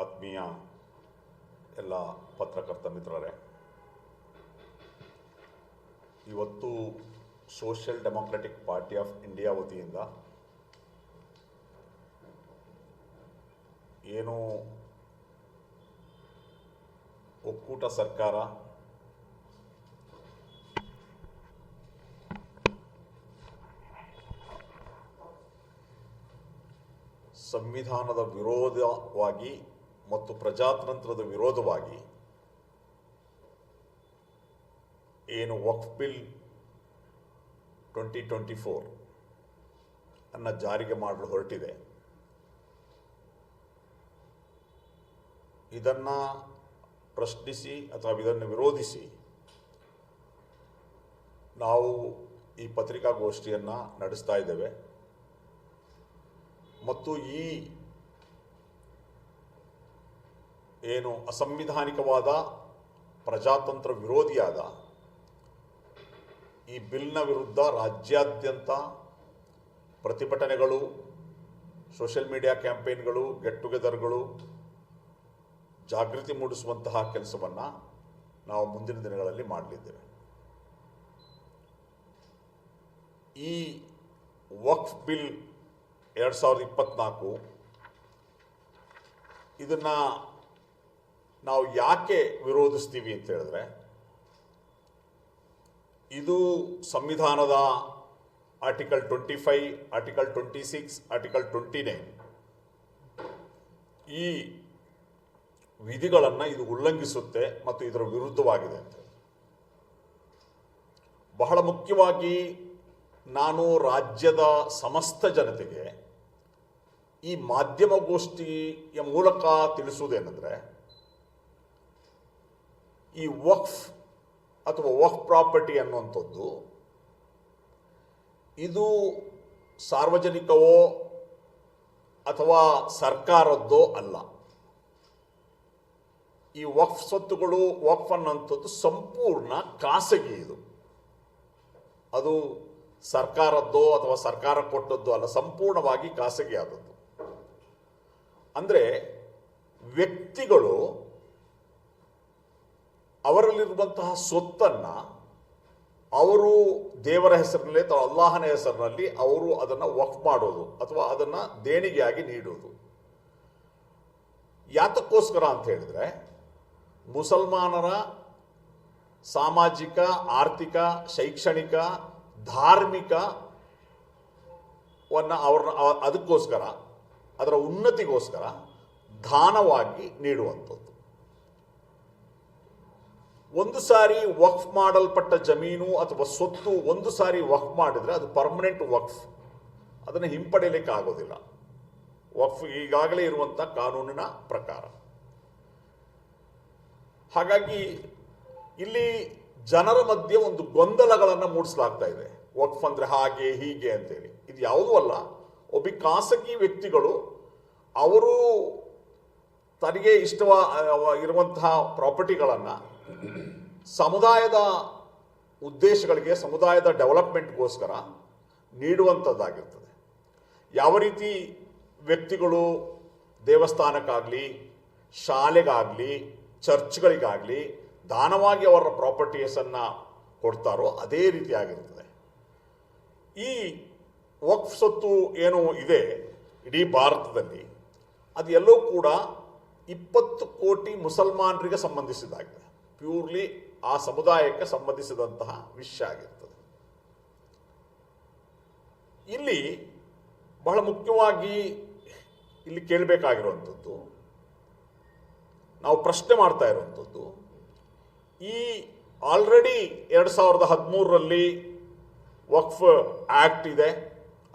ಆತ್ಮೀಯ ಎಲ್ಲ ಪತ್ರಕರ್ತ ಮಿತ್ರರೇ, ಇವತ್ತು social democratic party of India ವತಿಯಿಂದ ಏನು ಒಕ್ಕೂಟ ಸರ್ಕಾರ ಸಂವಿಧಾನದ ವಿರೋಧವಾಗಿ ಮತ್ತು ಪ್ರಜಾತಂತ್ರದ ವಿರೋಧವಾಗಿ ಏನು Waqf bill twenty twenty four ಅನ್ನು ಜಾರಿಗೆ ಮಾಡಲು ಹೊರಟಿದೆ. ಇದನ್ನು ಪ್ರಶ್ನಿಸಿ ಅಥವಾ ಇದನ್ನು ವಿರೋಧಿಸಿ ನಾವು ಈ ಪತ್ರಿಕಾಗೋಷ್ಠಿಯನ್ನು ನಡೆಸ್ತಾ ಇದ್ದೇವೆ. ಮತ್ತು ಈ ಏನು ಅಸಂವಿಧಾನಿಕವಾದ ಪ್ರಜಾತಂತ್ರ ವಿರೋಧಿಯಾದ ಈ ಬಿಲ್ನ ವಿರುದ್ಧ ರಾಜ್ಯಾದ್ಯಂತ ಪ್ರತಿಭಟನೆಗಳು, ಸೋಷಿಯಲ್ ಮೀಡಿಯಾ ಕ್ಯಾಂಪೇನ್ಗಳು, ಗೆಟ್ ಟುಗೆದರ್ಗಳು ಜಾಗೃತಿ ಮೂಡಿಸುವಂತಹ ಕೆಲಸವನ್ನು ನಾವು ಮುಂದಿನ ದಿನಗಳಲ್ಲಿ ಮಾಡಲಿದ್ದೇವೆ. ಈ ವಕ್ಫ್ ಬಿಲ್ ಎರಡು ಸಾವಿರದ ಇಪ್ಪತ್ತ್ನಾಲ್ಕು ಇದನ್ನು ನಾವು ಯಾಕೆ ವಿರೋಧಿಸ್ತೀವಿ ಅಂತ ಹೇಳಿದ್ರೆ, ಇದು ಸಂವಿಧಾನದ article twenty five, article twenty six, article twenty nine ಈ ವಿಧಿಗಳನ್ನು ಇದು ಉಲ್ಲಂಘಿಸುತ್ತೆ ಮತ್ತು ಇದರ ವಿರುದ್ಧವಾಗಿದೆ ಅಂತ ಬಹಳ ಮುಖ್ಯವಾಗಿ ನಾನು ರಾಜ್ಯದ ಸಮಸ್ತ ಜನತೆಗೆ ಈ ಮಾಧ್ಯಮಗೋಷ್ಠಿಯ ಮೂಲಕ ತಿಳಿಸುವುದೇನೆಂದರೆ ಈ ವಕ್ಫ್ ಅಥವಾ ವಕ್ಫ್ ಪ್ರಾಪರ್ಟಿ ಅನ್ನುವಂಥದ್ದು, ಇದು ಸಾರ್ವಜನಿಕವೋ ಅಥವಾ ಸರ್ಕಾರದ್ದೋ ಅಲ್ಲ. ಈ ವಕ್ಫ್ ಸ್ವತ್ತುಗಳು, ವಕ್ಫ್ ಅನ್ನುವಂಥದ್ದು ಸಂಪೂರ್ಣ ಖಾಸಗಿ ಇದು. ಅದು ಸರ್ಕಾರದ್ದೋ ಅಥವಾ ಸರ್ಕಾರ ಕೊಟ್ಟದ್ದು ಅಲ್ಲ, ಸಂಪೂರ್ಣವಾಗಿ ಖಾಸಗಿ ಆದದ್ದು. ಅಂದರೆ ವ್ಯಕ್ತಿಗಳು ಅವರಲ್ಲಿರುವಂತಹ ಸ್ವತ್ತನ್ನು ಅವರು ದೇವರ ಹೆಸರಿನಲ್ಲಿ ಅಥವಾ ಅಲ್ಲಾಹನ ಹೆಸರಿನಲ್ಲಿ ಅವರು ಅದನ್ನು ವಕ್ ಮಾಡೋದು ಅಥವಾ ಅದನ್ನು ದೇಣಿಗೆಯಾಗಿ ನೀಡೋದು. ಯಾತಕ್ಕೋಸ್ಕರ ಅಂತ ಹೇಳಿದ್ರೆ, ಮುಸಲ್ಮಾನರ ಸಾಮಾಜಿಕ, ಆರ್ಥಿಕ, ಶೈಕ್ಷಣಿಕ, ಧಾರ್ಮಿಕ ವನ್ನ ಅವ್ರನ್ನ ಅದಕ್ಕೋಸ್ಕರ, ಅದರ ಉನ್ನತಿಗೋಸ್ಕರ ದಾನವಾಗಿ ನೀಡುವಂಥದ್ದು. ಒಂದು ಸಾರಿ ವಕ್ಫ್ ಮಾಡಲ್ಪಟ್ಟ ಜಮೀನು ಅಥವಾ ಸೊತ್ತು ಒಂದು ಸಾರಿ ವಕ್ಫ್ ಮಾಡಿದರೆ ಅದು ಪರ್ಮನೆಂಟ್ ವಕ್ಫ್. ಅದನ್ನು ಹಿಂಪಡೆಯಲಿಕ್ಕೆ ಆಗೋದಿಲ್ಲ. ವಕ್ಫ್ ಈಗಾಗಲೇ ಇರುವಂಥ ಕಾನೂನಿನ ಪ್ರಕಾರ. ಹಾಗಾಗಿ ಇಲ್ಲಿ ಜನರ ಮಧ್ಯೆ ಒಂದು ಗೊಂದಲಗಳನ್ನು ಮೂಡಿಸಲಾಗ್ತಾ ಇದೆ. ವಕ್ಫ್ ಅಂದರೆ ಹಾಗೆ, ಹೀಗೆ ಅಂತೇಳಿ. ಇದು ಯಾವುದೂ ಅಲ್ಲ. ಒಬ್ಬ ಖಾಸಗಿ ವ್ಯಕ್ತಿಗಳು ಅವರು ತನಗೆ ಇಷ್ಟವ ಇರುವಂತಹ ಪ್ರಾಪರ್ಟಿಗಳನ್ನು ಸಮುದಾಯದ ಉದ್ದೇಶಗಳಿಗೆ, ಸಮುದಾಯದ ಡೆವಲಪ್ಮೆಂಟ್ಗೋಸ್ಕರ ನೀಡುವಂಥದ್ದಾಗಿರ್ತದೆ. ಯಾವ ರೀತಿ ವ್ಯಕ್ತಿಗಳು ದೇವಸ್ಥಾನಕ್ಕಾಗಲಿ, ಶಾಲೆಗಾಗಲಿ, ಚರ್ಚ್ಗಳಿಗಾಗಲಿ ದಾನವಾಗಿ ಅವರ ಪ್ರಾಪರ್ಟೀಸನ್ನು ಕೊಡ್ತಾರೋ ಅದೇ ರೀತಿಯಾಗಿರ್ತದೆ ಈ ವಕ್ಫ್ ಸೊತ್ತು ಏನು ಇದೆ? ಇಡೀ ಭಾರತದಲ್ಲಿ ಅದು ಎಲ್ಲೋ ಕೂಡ ಇಪ್ಪತ್ತು ಕೋಟಿ ಮುಸಲ್ಮಾನರಿಗೆ ಸಂಬಂಧಿಸಿದಾಗಿದೆ ಪ್ಯೂರ್ಲಿ ಆ ಸಮುದಾಯಕ್ಕೆ ಸಂಬಂಧಿಸಿದಂತಹ ವಿಷಯ ಆಗಿರ್ತದೆ. ಇಲ್ಲಿ ಬಹಳ ಮುಖ್ಯವಾಗಿ ಇಲ್ಲಿ ಕೇಳಬೇಕಾಗಿರುವಂಥದ್ದು, ನಾವು ಪ್ರಶ್ನೆ ಮಾಡ್ತಾ ಇರುವಂಥದ್ದು, ಈ ಆಲ್ರೆಡಿ ಎರಡು ಸಾವಿರದ ಹದಿಮೂರರಲ್ಲಿ ವಕ್ಫ್ ಆಕ್ಟ್ ಇದೆ,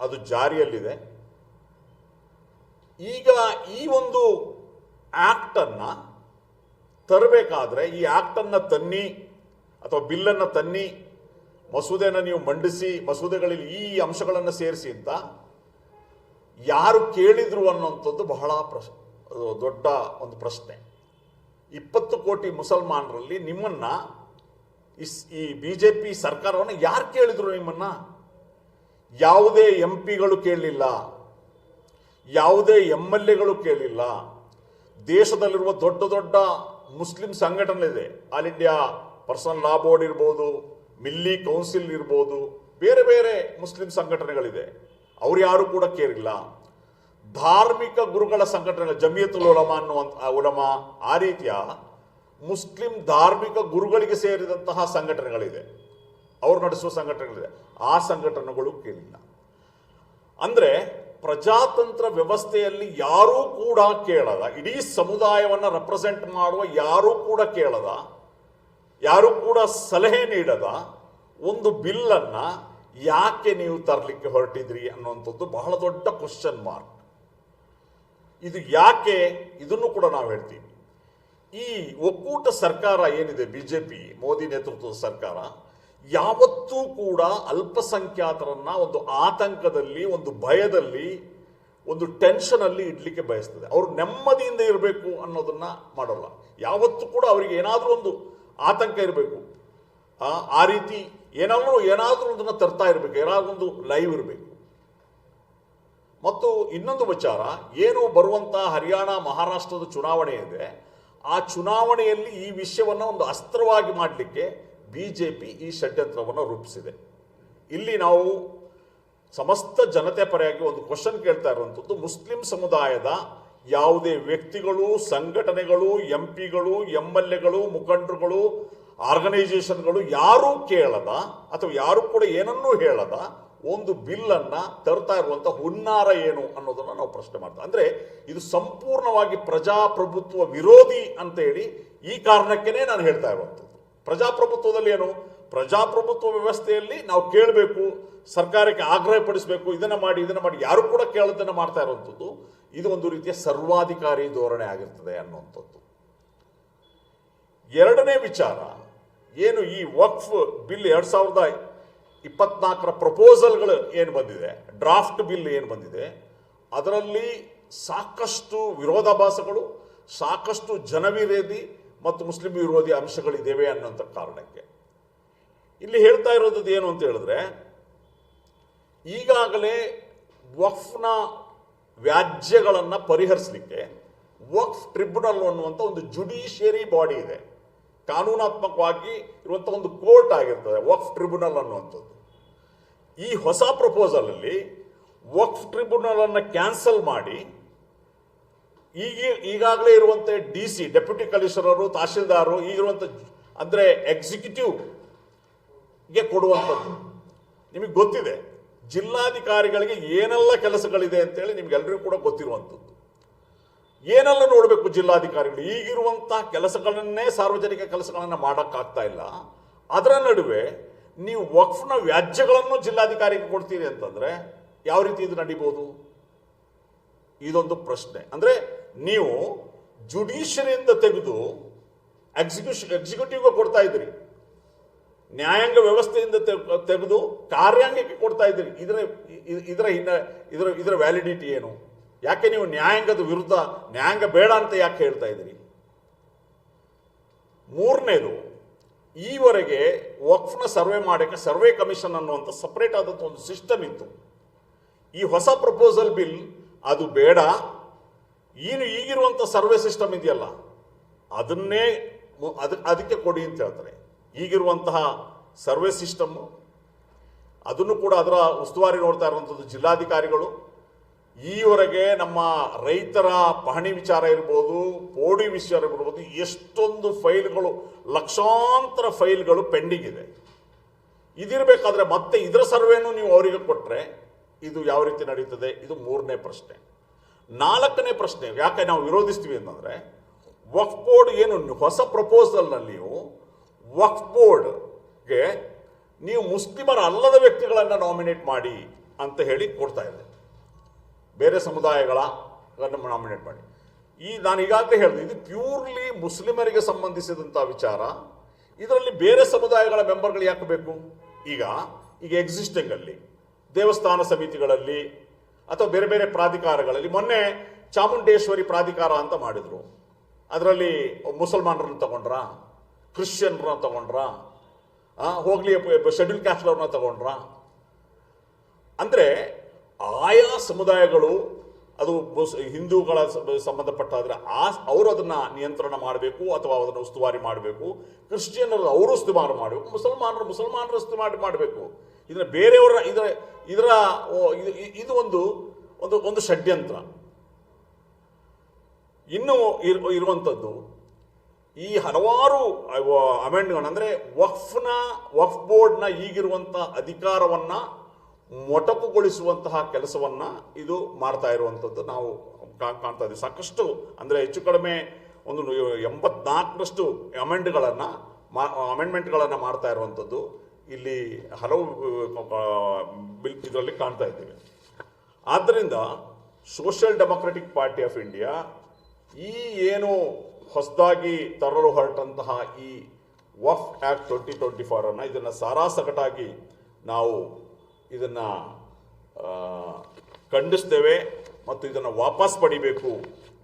ಅದು ಜಾರಿಯಲ್ಲಿದೆ. ಈಗ ಈ ಒಂದು ಆಕ್ಟನ್ನು ತರಬೇಕಾದ್ರೆ ಈ ಆಕ್ಟನ್ನು ತನ್ನಿ ಅಥವಾ ಬಿಲ್ಲನ್ನು ತನ್ನಿ ಮಸೂದೆನ ನೀವು ಮಂಡಿಸಿ, ಮಸೂದೆಗಳಲ್ಲಿ ಈ ಅಂಶಗಳನ್ನು ಸೇರಿಸಿ ಅಂತ ಯಾರು ಕೇಳಿದ್ರು ಅನ್ನೋಂಥದ್ದು ಬಹಳ ಪ್ರಶ್ ದೊಡ್ಡ ಒಂದು ಪ್ರಶ್ನೆ. ಇಪ್ಪತ್ತು ಕೋಟಿ ಮುಸಲ್ಮಾನರಲ್ಲಿ ನಿಮ್ಮನ್ನ ಇಸ್, ಈ ಬಿ ಜೆ ಪಿ ಸರ್ಕಾರವನ್ನು ಯಾರು ಕೇಳಿದ್ರು ನಿಮ್ಮನ್ನ? ಯಾವುದೇ ಎಂ ಪಿಗಳು ಕೇಳಲಿಲ್ಲ, ಯಾವುದೇ ಎಂ ಎಲ್ ಎಗಳು ಕೇಳಲಿಲ್ಲ ದೇಶದಲ್ಲಿರುವ ದೊಡ್ಡ ದೊಡ್ಡ Muslim ಸಂಘಟನೆಗಳಿದೆ. All India personal law board ಇರ್ಬೋದು, ಮಿಲ್ಲಿ ಕೌನ್ಸಿಲ್ ಇರ್ಬೋದು, ಬೇರೆ ಬೇರೆ ಮುಸ್ಲಿಂ ಸಂಘಟನೆಗಳಿದೆ. ಅವ್ರು ಯಾರು ಕೂಡ ಕೇರಿಲ್ಲ ಧಾರ್ಮಿಕ ಗುರುಗಳ ಸಂಘಟನೆ ಜಮಿಯತುಲ್ ಉಲಮಾ ಅನ್ನುವಂಥ ಉಲಮಾ, ಆ ರೀತಿಯ ಮುಸ್ಲಿಂ ಧಾರ್ಮಿಕ ಗುರುಗಳಿಗೆ ಸೇರಿದಂತಹ ಸಂಘಟನೆಗಳಿದೆ. ಅವರು ನಡೆಸುವ ಸಂಘಟನೆಗಳಿದೆ. ಆ ಸಂಘಟನೆಗಳು ಕೇಳಿಲ್ಲ ಅಂದ್ರೆ ಪ್ರಜಾತಂತ್ರ ವ್ಯವಸ್ಥೆಯಲ್ಲಿ ಯಾರೂ ಕೂಡ ಕೇಳದ, ಇಡೀ ಸಮುದಾಯವನ್ನು ರೆಪ್ರೆಸೆಂಟ್ ಮಾಡುವ ಯಾರೂ ಕೂಡ ಕೇಳದ, ಯಾರೂ ಕೂಡ ಸಲಹೆ ನೀಡದ ಒಂದು ಬಿಲ್ಲನ್ನು ಯಾಕೆ ನೀವು ತರಲಿಕ್ಕೆ ಹೊರಟಿದ್ರಿ ಅನ್ನುವಂಥದ್ದು ಬಹಳ ದೊಡ್ಡ ಕ್ವಶನ್ ಮಾರ್ಕ್ ಇದು ಯಾಕೆ? ಇದನ್ನು ಕೂಡ ನಾವು ಹೇಳ್ತೀವಿ. ಈ ಒಕ್ಕೂಟ ಸರ್ಕಾರ ಏನಿದೆ? ಬಿಜೆಪಿ, ಮೋದಿ ನೇತೃತ್ವದ ಸರ್ಕಾರ ಯಾವತ್ತೂ ಕೂಡ ಅಲ್ಪಸಂಖ್ಯಾತರನ್ನ ಒಂದು ಆತಂಕದಲ್ಲಿ, ಒಂದು ಭಯದಲ್ಲಿ, ಒಂದು ಟೆನ್ಷನ್ ಅಲ್ಲಿ ಇಡ್ಲಿಕ್ಕೆ ಬಯಸ್ತದೆ. ಅವರು ನೆಮ್ಮದಿಯಿಂದ ಇರಬೇಕು ಅನ್ನೋದನ್ನ ಮಾಡೋಲ್ಲ. ಯಾವತ್ತೂ ಕೂಡ ಅವರಿಗೆ ಏನಾದರೂ ಒಂದು ಆತಂಕ ಇರಬೇಕು. ಆ ರೀತಿ ಏನಾದರೂ ಏನಾದರೂ ಒಂದನ್ನು ತರ್ತಾ ಇರಬೇಕು. ಏನಾದರೂ ಒಂದು ಲೈವ್ ಇರಬೇಕು. ಮತ್ತು ಇನ್ನೊಂದು ವಿಚಾರ, ಏನು ಬರುವಂತ ಹರಿಯಾಣ, ಮಹಾರಾಷ್ಟ್ರದ ಚುನಾವಣೆ ಇದೆ. ಆ ಚುನಾವಣೆಯಲ್ಲಿ ಈ ವಿಷಯವನ್ನು ಒಂದು ಅಸ್ತ್ರವಾಗಿ ಮಾಡಲಿಕ್ಕೆ ಬಿಜೆಪಿ ಈ ಷಡ್ಯಂತ್ರವನ್ನು ರೂಪಿಸಿದೆ. ಇಲ್ಲಿ ನಾವು ಸಮಸ್ತ ಜನತೆ ಪರವಾಗಿ ಒಂದು ಕ್ವಶನ್ ಕೇಳ್ತಾ ಇರುವಂಥದ್ದು ಮುಸ್ಲಿಂ ಸಮುದಾಯದ ಯಾವುದೇ ವ್ಯಕ್ತಿಗಳು, ಸಂಘಟನೆಗಳು ಎಂ ಪಿಗಳು ಎಂ ಎಲ್ ಎಗಳು ಮುಖಂಡರುಗಳು ಆರ್ಗನೈಸೇಷನ್ಗಳು ಯಾರೂ ಕೇಳದ ಅಥವಾ ಯಾರು ಕೂಡ ಏನನ್ನೂ ಹೇಳದ ಒಂದು ಬಿಲ್ಲನ್ನು ತರ್ತಾ ಇರುವಂಥ ಹುನ್ನಾರ ಏನು ಅನ್ನೋದನ್ನು ನಾವು ಪ್ರಶ್ನೆ ಮಾಡ್ತಾ ಅಂದರೆ ಇದು ಸಂಪೂರ್ಣವಾಗಿ ಪ್ರಜಾಪ್ರಭುತ್ವ ವಿರೋಧಿ ಅಂತ ಹೇಳಿ ಈ ಕಾರಣಕ್ಕೇ ನಾನು ಹೇಳ್ತಾ ಇರುವಂಥದ್ದು ಪ್ರಜಾಪ್ರಭುತ್ವದಲ್ಲಿ ಏನು? ಪ್ರಜಾಪ್ರಭುತ್ವ ವ್ಯವಸ್ಥೆಯಲ್ಲಿ ನಾವು ಕೇಳಬೇಕು, ಸರ್ಕಾರಕ್ಕೆ ಆಗ್ರಹ ಪಡಿಸಬೇಕು, ಇದನ್ನ ಮಾಡಿ, ಇದನ್ನು ಮಾಡಿ, ಯಾರು ಕೂಡ ಕೇಳೋದನ್ನು ಮಾಡ್ತಾ ಇರುವಂಥದ್ದು ಇದು ಒಂದು ರೀತಿಯ ಸರ್ವಾಧಿಕಾರಿ ಧೋರಣೆ ಆಗಿರ್ತದೆ ಅನ್ನುವಂಥದ್ದು. ಎರಡನೇ ವಿಚಾರ, ಏನು ಈ ವಕ್ಫ್ ಬಿಲ್ ಎರಡು ಸಾವಿರದ ಇಪ್ಪತ್ನಾಲ್ಕರ ಪ್ರಪೋಸಲ್ಗಳು ಏನು ಬಂದಿದೆ? ಡ್ರಾಫ್ಟ್ ಬಿಲ್ ಏನು ಬಂದಿದೆ? ಅದರಲ್ಲಿ ಸಾಕಷ್ಟು ವಿರೋಧಾಭಾಸಗಳು, ಸಾಕಷ್ಟು ಜನವಿರೋಧಿ ಮತ್ತು ಮುಸ್ಲಿಂ ವಿರೋಧಿ ಅಂಶಗಳಿದ್ದೇವೆ ಅನ್ನೋಂಥ ಕಾರಣಕ್ಕೆ. ಇಲ್ಲಿ ಹೇಳ್ತಾ ಇರೋದು ಏನು ಅಂತ ಹೇಳಿದ್ರೆ, ಈಗಾಗಲೇ ವಕ್ಫ್ನ ವ್ಯಾಜ್ಯಗಳನ್ನು ಪರಿಹರಿಸಲಿಕ್ಕೆ ವಕ್ಫ್ ಟ್ರಿಬ್ಯುನಲ್ ಅನ್ನುವಂಥ ಒಂದು ಜುಡಿಷಿಯರಿ ಬಾಡಿ ಇದೆ. ಕಾನೂನಾತ್ಮಕವಾಗಿ ಇರುವಂಥ ಒಂದು ಕೋರ್ಟ್ ಆಗಿರ್ತದೆ ವಕ್ಫ್ ಟ್ರಿಬ್ಯುನಲ್ ಅನ್ನುವಂಥದ್ದು. ಈ ಹೊಸ ಪ್ರಪೋಸಲ್ ಅಲ್ಲಿ ವಕ್ಫ್ ಟ್ರಿಬ್ಯುನಲ್ ಅನ್ನ ಕ್ಯಾನ್ಸಲ್ ಮಾಡಿ ಈಗ ಈಗಾಗಲೇ ಇರುವಂತ ಡಿ ಸಿ ಡೆಪ್ಯೂಟಿ ಕಮಿಷನರು ಈಗಿರುವಂತ ಅಂದ್ರೆ ಎಕ್ಸಿಕ್ಯೂಟಿವ್ಗೆ ಕೊಡುವಂಥದ್ದು. ನಿಮಗೆ ಗೊತ್ತಿದೆ, ಜಿಲ್ಲಾಧಿಕಾರಿಗಳಿಗೆ ಏನೆಲ್ಲ ಕೆಲಸಗಳಿದೆ ಅಂತೇಳಿ ನಿಮ್ಗೆಲ್ಲರಿಗೂ ಕೂಡ ಗೊತ್ತಿರುವಂಥದ್ದು. ಏನೆಲ್ಲ ನೋಡಬೇಕು ಜಿಲ್ಲಾಧಿಕಾರಿಗಳು? ಈಗಿರುವಂತಹ ಕೆಲಸಗಳನ್ನೇ, ಸಾರ್ವಜನಿಕ ಕೆಲಸಗಳನ್ನ ಮಾಡೋಕ್ಕಾಗ್ತಾ ಇಲ್ಲ. ಅದರ ನಡುವೆ ನೀವು ವಕ್ಫ್ನ ವ್ಯಾಜ್ಯಗಳನ್ನು ಜಿಲ್ಲಾಧಿಕಾರಿಗೆ ಕೊಡ್ತೀರಿ ಅಂತಂದ್ರೆ, ಯಾವ ರೀತಿ ಇದು ನಡಿಬೋದು? ಇದೊಂದು ಪ್ರಶ್ನೆ. ಅಂದ್ರೆ ನೀವು ಜುಡಿಷರಿಯಿಂದ ತೆಗೆದು ಎಕ್ಸಿಕ್ಯೂಷನ್ ಎಕ್ಸಿಕ್ಯೂಟಿವ್ಗೆ ಕೊಡ್ತಾ ಇದ್ದೀರಿ. ನ್ಯಾಯಾಂಗ ವ್ಯವಸ್ಥೆಯಿಂದ ತೆಗ್- ತೆಗೆದು ಕಾರ್ಯಾಂಗಕ್ಕೆ ಕೊಡ್ತಾ ಇದ್ದೀರಿ. ಇದರ ಇದರ ಹಿನ್ನ, ಇದರ ಇದರ ವ್ಯಾಲಿಡಿಟಿ ಏನು? ಯಾಕೆ ನೀವು ನ್ಯಾಯಾಂಗದ ವಿರುದ್ಧ, ನ್ಯಾಯಾಂಗ ಬೇಡ ಅಂತ ಯಾಕೆ ಹೇಳ್ತಾ ಇದ್ದೀರಿ? ಮೂರನೇದು, ಈವರೆಗೆ ವಕ್ಫ್ನ ಸರ್ವೆ ಮಾಡೋಕ್ಕೆ ಸರ್ವೆ ಕಮಿಷನ್ ಅನ್ನುವಂಥ ಸಪ್ರೇಟ್ ಆದಂಥ ಒಂದು ಸಿಸ್ಟಮ್ ಇತ್ತು. ಈ ಹೊಸ ಪ್ರಪೋಸಲ್ ಬಿಲ್ ಅದು ಬೇಡ ಏನು ಈಗಿರುವಂಥ ಸರ್ವೆ ಸಿಸ್ಟಮ್ ಇದೆಯಲ್ಲ, ಅದನ್ನೇ ಅದಕ್ಕೆ ಕೊಡಿ ಅಂತ ಹೇಳ್ತಾರೆ. ಈಗಿರುವಂತಹ ಸರ್ವೆ ಸಿಸ್ಟಮ್ಮು ಅದನ್ನು ಕೂಡ ಅದರ ಉಸ್ತುವಾರಿ ನೋಡ್ತಾ ಇರುವಂಥದ್ದು ಜಿಲ್ಲಾಧಿಕಾರಿಗಳು. ಈವರೆಗೆ ನಮ್ಮ ರೈತರ ಪಹಣಿ ವಿಚಾರ ಇರ್ಬೋದು, ಪೋಡಿ ವಿಚಾರ ಇರ್ಬೋದು, ಎಷ್ಟೊಂದು ಫೈಲ್ಗಳು, ಲಕ್ಷಾಂತರ ಫೈಲ್ಗಳು ಪೆಂಡಿಂಗ್ ಇದೆ. ಇದಿರಬೇಕಾದ್ರೆ ಮತ್ತೆ ಇದರ ಸರ್ವೇನು ನೀವು ಅವರಿಗೆ ಕೊಟ್ಟರೆ ಇದು ಯಾವ ರೀತಿ ನಡೀತದೆ? ಇದು ಮೂರನೇ ಪ್ರಶ್ನೆ. ನಾಲ್ಕನೇ ಪ್ರಶ್ನೆ, ಯಾಕೆ ನಾವು ವಿರೋಧಿಸ್ತೀವಿ ಅಂತಂದ್ರೆ, ವಕ್ಫ್ ಬೋರ್ಡ್ ಏನು, ಹೊಸ ಪ್ರಪೋಸಲ್ನಲ್ಲಿಯೂ ವಕ್ಫ್ ಬೋರ್ಡ್ಗೆ ನೀವು ಮುಸ್ಲಿಮರ ಅಲ್ಲದ ವ್ಯಕ್ತಿಗಳನ್ನು ನಾಮಿನೇಟ್ ಮಾಡಿ ಅಂತ ಹೇಳಿ ಕೊಡ್ತಾ ಇದೆ. ಬೇರೆ ಸಮುದಾಯಗಳ ನಾಮಿನೇಟ್ ಮಾಡಿ. ಈ ನಾನು ಈಗಾಗಲೇ ಹೇಳಿದೆ, ಇದು ಪ್ಯೂರ್ಲಿ ಮುಸ್ಲಿಮರಿಗೆ ಸಂಬಂಧಿಸಿದಂಥ ವಿಚಾರ. ಇದರಲ್ಲಿ ಬೇರೆ ಸಮುದಾಯಗಳ ಮೆಂಬರ್ಗಳು ಯಾಕೆ ಬೇಕು? ಈಗ ಈಗ ಎಕ್ಸಿಸ್ಟಿಂಗ್ ಅಲ್ಲಿ, ದೇವಸ್ಥಾನ ಸಮಿತಿಗಳಲ್ಲಿ ಅಥವಾ ಬೇರೆ ಬೇರೆ ಪ್ರಾಧಿಕಾರಗಳಲ್ಲಿ. ಮೊನ್ನೆ ಚಾಮುಂಡೇಶ್ವರಿ ಪ್ರಾಧಿಕಾರ ಅಂತ ಮಾಡಿದ್ರು. ಅದರಲ್ಲಿ ಮುಸಲ್ಮಾನರನ್ನು ತಗೊಂಡ್ರ? ಕ್ರಿಶ್ಚಿಯನ್ರನ್ನ ತಗೊಂಡ್ರ? ಹೋಗ್ಲಿ ಶೆಡ್ಯೂಲ್ ಕ್ಯಾಸ್ಟ್ ಅವ್ರನ್ನ ತಗೊಂಡ್ರ? ಅಂದ್ರೆ ಆಯಾ ಸಮುದಾಯಗಳು ಅದು ಹಿಂದೂಗಳ ಸಂಬಂಧಪಟ್ಟಾದ್ರೆ ಆ, ಅವರು ಅದನ್ನು ನಿಯಂತ್ರಣ ಮಾಡಬೇಕು ಅಥವಾ ಅದನ್ನು ಉಸ್ತುವಾರಿ ಮಾಡಬೇಕು. ಕ್ರಿಶ್ಚಿಯನ್ನರು ಅವರು ಉಸ್ತುವಾರಿ ಮಾಡಬೇಕು. ಮುಸಲ್ಮಾನರು ಮುಸಲ್ಮಾನರು ಉಸ್ತುವಾರಿ ಮಾಡಬೇಕು. ಇದನ್ನ ಬೇರೆಯವರ, ಇದರ ಇದರ ಇದು- ಒಂದು ಒಂದು ಒಂದು ಷಡ್ಯಂತ್ರ. ಇನ್ನು ಇರ್- ಇರುವಂಥದ್ದು, ಈ ಹಲವಾರು ಅಮೆಂಡ್ಗಳು ಅಂದರೆ ವಕ್ಫ್ನ, ವಕ್ಫ್ ಬೋರ್ಡ್ನ ಈಗಿರುವಂಥ ಅಧಿಕಾರವನ್ನು ಮೊಟಕುಗೊಳಿಸುವಂತಹ ಕೆಲಸವನ್ನು ಇದು ಮಾಡ್ತಾ ಇರುವಂಥದ್ದು. ನಾವು ಕಾಣ್ತಾ ಇದ್ದೀವಿ. ಸಾಕಷ್ಟು, ಅಂದರೆ ಹೆಚ್ಚು ಕಡಿಮೆ ಒಂದು ಎಂಬತ್ನಾಲ್ಕರಷ್ಟು ಅಮೆಂಡ್ಗಳನ್ನು ಮಾ ಅಮೆಂಡ್ಮೆಂಟ್ಗಳನ್ನು ಮಾಡ್ತಾ ಇರುವಂಥದ್ದು. ಇಲ್ಲಿ ಹಲವು ಬಿಲ್ ಇದರಲ್ಲಿ ಕಾಣ್ತಾ ಇದ್ದೇವೆ. ಆದ್ದರಿಂದ social democratic party of India ಈ ಏನು ಹೊಸದಾಗಿ ತರಲು ಹೊರಟಂತಹ ಈ ವಫ್ ಆ್ಯಕ್ಟ್ ಟ್ವೆಂಟಿ ಟ್ವೆಂಟಿ ಫೋರನ್ನು ಇದನ್ನು ಸಾರಾಸಕಟಾಗಿ ನಾವು ಇದನ್ನು ಖಂಡಿಸ್ತೇವೆ ಮತ್ತು ಇದನ್ನು ವಾಪಸ್ ಪಡಿಬೇಕು.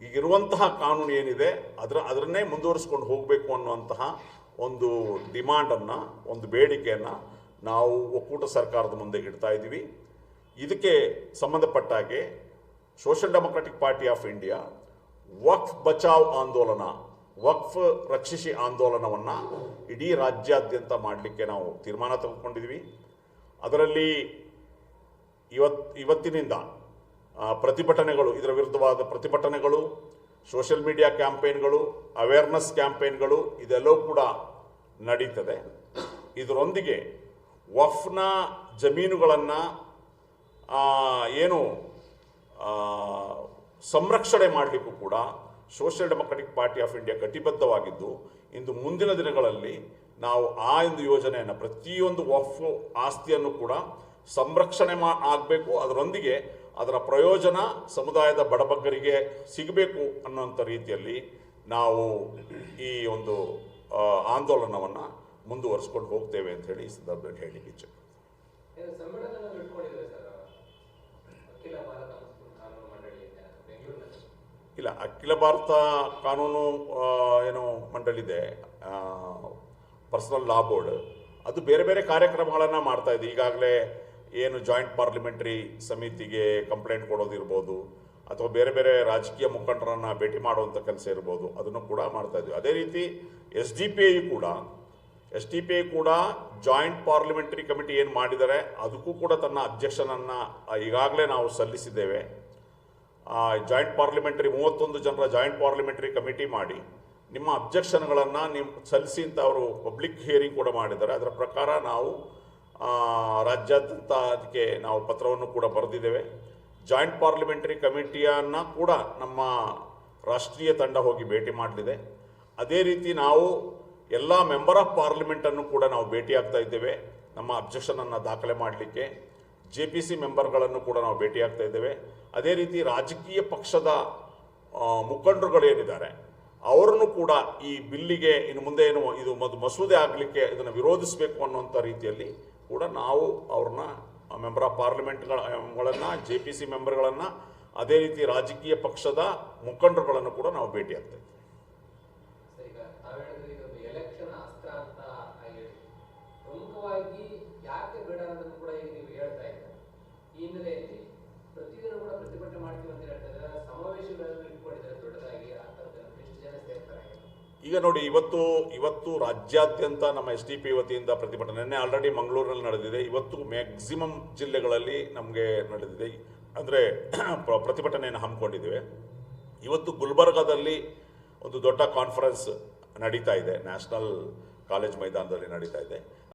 ಈಗಿರುವಂತಹ ಕಾನೂನು ಏನಿದೆ, ಅದರ ಅದರನ್ನೇ ಮುಂದುವರಿಸ್ಕೊಂಡು ಹೋಗಬೇಕು ಅನ್ನುವಂತಹ ಒಂದು ಡಿಮಾಂಡನ್ನು, ಒಂದು ಬೇಡಿಕೆಯನ್ನು ನಾವು ಒಕ್ಕೂಟ ಸರ್ಕಾರದ ಮುಂದೆ ಇಡ್ತಾ ಇದ್ದೀವಿ. ಇದಕ್ಕೆ ಸಂಬಂಧಪಟ್ಟ ಹಾಗೆ social democratic party of India ವಕ್ಫ್ ಬಚಾವ್ ಆಂದೋಲನ, ವಕ್ಫ್ ರಕ್ಷಿಸಿ ಆಂದೋಲನವನ್ನು ಇಡೀ ರಾಜ್ಯಾದ್ಯಂತ ಮಾಡಲಿಕ್ಕೆ ನಾವು ತೀರ್ಮಾನ ತೆಗೆದುಕೊಂಡಿದ್ವಿ ಅದರಲ್ಲಿ ಇವತ್, ಇವತ್ತಿನಿಂದ ಪ್ರತಿಭಟನೆಗಳು, ಇದರ ವಿರುದ್ಧವಾದ ಪ್ರತಿಭಟನೆಗಳು ಸೋಷಿಯಲ್ ಮೀಡಿಯಾ ಕ್ಯಾಂಪೇನ್ಗಳು, ಅವೇರ್ನೆಸ್ ಕ್ಯಾಂಪೇನ್ಗಳು ಇದೆಲ್ಲವೂ ಕೂಡ ನಡೀತದೆ. ಇದರೊಂದಿಗೆ ವಫ್ನ ಜಮೀನುಗಳನ್ನು ಏನು ಸಂರಕ್ಷಣೆ ಮಾಡಲಿಕ್ಕೂ ಕೂಡ social democratic party of India ಕಟಿಬದ್ಧವಾಗಿದ್ದು, ಇಂದು ಮುಂದಿನ ದಿನಗಳಲ್ಲಿ ನಾವು ಆ ಒಂದು ಯೋಜನೆಯನ್ನು ಪ್ರತಿಯೊಂದು ವಫ್ ಆಸ್ತಿಯನ್ನು ಕೂಡ ಸಂರಕ್ಷಣೆ ಮಾ ಆಗಬೇಕು ಅದರೊಂದಿಗೆ ಅದರ ಪ್ರಯೋಜನ ಸಮುದಾಯದ ಬಡಬಗ್ಗರಿಗೆ ಸಿಗಬೇಕು ಅನ್ನುವಂಥ ರೀತಿಯಲ್ಲಿ ನಾವು ಈ ಒಂದು ಆಂದೋಲನವನ್ನು ಮುಂದುವರಿಸ್ಕೊಂಡು ಹೋಗ್ತೇವೆ ಅಂತ ಹೇಳಿ ಈ ಸಂದರ್ಭದಲ್ಲಿ ಹೇಳಲಿಕ್ಕೆ ಇಚ್ಛೆ. ಇಲ್ಲ ಅಖಿಲ ಭಾರತ ಕಾನೂನು ಏನು ಮಂಡಳಿದೆ ಪರ್ಸನಲ್ ಲಾ ಬೋರ್ಡ್. ಅದು ಬೇರೆ ಬೇರೆ ಕಾರ್ಯಕ್ರಮಗಳನ್ನು ಮಾಡ್ತಾ ಇದೆ. ಈಗಾಗಲೇ ಏನು ಜಾಯಿಂಟ್ ಪಾರ್ಲಿಮೆಂಟ್ರಿ ಸಮಿತಿಗೆ ಕಂಪ್ಲೇಂಟ್ ಕೊಡೋದಿರ್ಬೋದು, ಅಥವಾ ಬೇರೆ ಬೇರೆ ರಾಜಕೀಯ ಮುಖಂಡರನ್ನು ಭೇಟಿ ಮಾಡುವಂಥ ಕೆಲಸ ಇರ್ಬೋದು, ಅದನ್ನು ಕೂಡ ಮಾಡ್ತಾ ಇದ್ವಿ. ಅದೇ ರೀತಿ ಎಸ್ ಡಿ ಪಿ ಐ ಕೂಡ ಎಸ್ ಡಿ ಪಿ ಐ ಕೂಡ ಜಾಯಿಂಟ್ ಪಾರ್ಲಿಮೆಂಟರಿ ಕಮಿಟಿ ಏನು ಮಾಡಿದ್ದಾರೆ, ಅದಕ್ಕೂ ಕೂಡ ತನ್ನ ಅಧ್ಯಕ್ಷನನ್ನು ಈಗಾಗಲೇ ನಾವು ಸಲ್ಲಿಸಿದ್ದೇವೆ. ಜಾಯಿಂಟ್ ಪಾರ್ಲಿಮೆಂಟರಿ ಮೂವತ್ತೊಂದು ಜನರ ಜಾಯಿಂಟ್ ಪಾರ್ಲಿಮೆಂಟರಿ ಕಮಿಟಿ ಮಾಡಿ, ನಿಮ್ಮ ಅಬ್ಜೆಕ್ಷನ್ಗಳನ್ನು ನಿಮ್ಮ ಸಲ್ಲಿಸಿ ಅಂತ ಅವರು ಪಬ್ಲಿಕ್ ಹಿಯರಿಂಗ್ ಕೂಡ ಮಾಡಿದ್ದಾರೆ. ಅದರ ಪ್ರಕಾರ ನಾವು ರಾಜ್ಯಾದ್ಯಂತ ಅದಕ್ಕೆ ನಾವು ಪತ್ರವನ್ನು ಕೂಡ ಬರೆದಿದ್ದೇವೆ. ಜಾಯಿಂಟ್ ಪಾರ್ಲಿಮೆಂಟರಿ ಕಮಿಟಿಯನ್ನು ಕೂಡ ನಮ್ಮ ರಾಷ್ಟ್ರೀಯ ತಂಡ ಹೋಗಿ ಭೇಟಿ ಮಾಡಲಿದೆ. ಅದೇ ರೀತಿ ನಾವು ಎಲ್ಲ ಮೆಂಬರ್ ಆಫ್ ಪಾರ್ಲಿಮೆಂಟನ್ನು ಕೂಡ ನಾವು ಭೇಟಿಯಾಗ್ತಾ ಇದ್ದೇವೆ. ನಮ್ಮ ಅಬ್ಜೆಕ್ಷನನ್ನು ದಾಖಲೆ ಮಾಡಲಿಕ್ಕೆ ಜೆ ಪಿ ಸಿ ಮೆಂಬರ್ಗಳನ್ನು ಕೂಡ ನಾವು ಭೇಟಿಯಾಗ್ತಾ ಇದ್ದೇವೆ. ಅದೇ ರೀತಿ ರಾಜಕೀಯ ಪಕ್ಷದ ಮುಖಂಡರುಗಳೇನಿದ್ದಾರೆ, ಅವರನ್ನು ಕೂಡ ಈ ಬಿಲ್ಲಿಗೆ ಇನ್ನು ಮುಂದೆ ಏನು ಇದು ಮಸೂದೆ ಆಗಲಿಕ್ಕೆ ಇದನ್ನು ವಿರೋಧಿಸಬೇಕು ಅನ್ನುವಂಥ ರೀತಿಯಲ್ಲಿ ಕೂಡ ನಾವು ಅವ್ರನ್ನ ಮೆಂಬರ್ ಆಫ್ ಪಾರ್ಲಿಮೆಂಟ್ಗಳನ್ನು ಜೆ ಪಿ ಸಿ ಮೆಂಬರ್ಗಳನ್ನು ಅದೇ ರೀತಿ ರಾಜಕೀಯ ಪಕ್ಷದ ಮುಖಂಡರುಗಳನ್ನು ಕೂಡ ನಾವು ಸರ್ ಈಗ ತಾವು ಹೇಳಿದ್ರೆ ಇದೊಂದು ಎಲೆಕ್ಷನ್ ಅಸ್ತ್ರ ಅಂತ ಹೇಳಿ ಪ್ರಮುಖವಾಗಿ ಯಾಕೆ ಬೇಡ ಅನ್ನೋದನ್ನು ಕೂಡ ಈಗ ನೀವು ಹೇಳ್ತಾ ಇದ್ದಾರೆ ಈ ಹಿನ್ನೆಲೆಯಲ್ಲಿ ಪ್ರತಿದಿನ ಕೂಡ ಪ್ರತಿಭಟನೆ ಮಾಡ್ತೀವಿ ಅಂತ ಹೇಳ್ತಾ ಇದ್ದಾರೆ ಸಮಾವೇಶಗಳನ್ನು ಇಟ್ಕೊಂಡಿದ್ದಾರೆ ದೊಡ್ಡದಾಗಿ ಆ ಥರದ್ದು ಎಷ್ಟು ಜನ ಸೇರ್ತಾರೆ ಈಗ ನೋಡಿ, ಇವತ್ತು ಇವತ್ತು ರಾಜ್ಯಾದ್ಯಂತ ನಮ್ಮ ಎಸ್ ಡಿ ಪಿ ವತಿಯಿಂದ ಪ್ರತಿಭಟನೆ, ನಿನ್ನೆ ಆಲ್ರೆಡಿ ಮಂಗಳೂರಿನಲ್ಲಿ ನಡೆದಿದೆ. ಇವತ್ತು ಮ್ಯಾಕ್ಸಿಮಮ್ ಜಿಲ್ಲೆಗಳಲ್ಲಿ ನಮಗೆ ನಡೆದಿದೆ. ಅಂದರೆ ಪ್ರತಿಭಟನೆಯನ್ನು ಹಮ್ಮಿಕೊಂಡಿದ್ದೇವೆ. ಇವತ್ತು ಗುಲ್ಬರ್ಗಾದಲ್ಲಿ ಒಂದು ದೊಡ್ಡ ಕಾನ್ಫರೆನ್ಸ್ ನಡೀತಾ ಇದೆ. ನ್ಯಾಷನಲ್ ಕಾಲೇಜ್ ಮೈದಾನದಲ್ಲಿ ನಡೀತಾ ಇದೆ.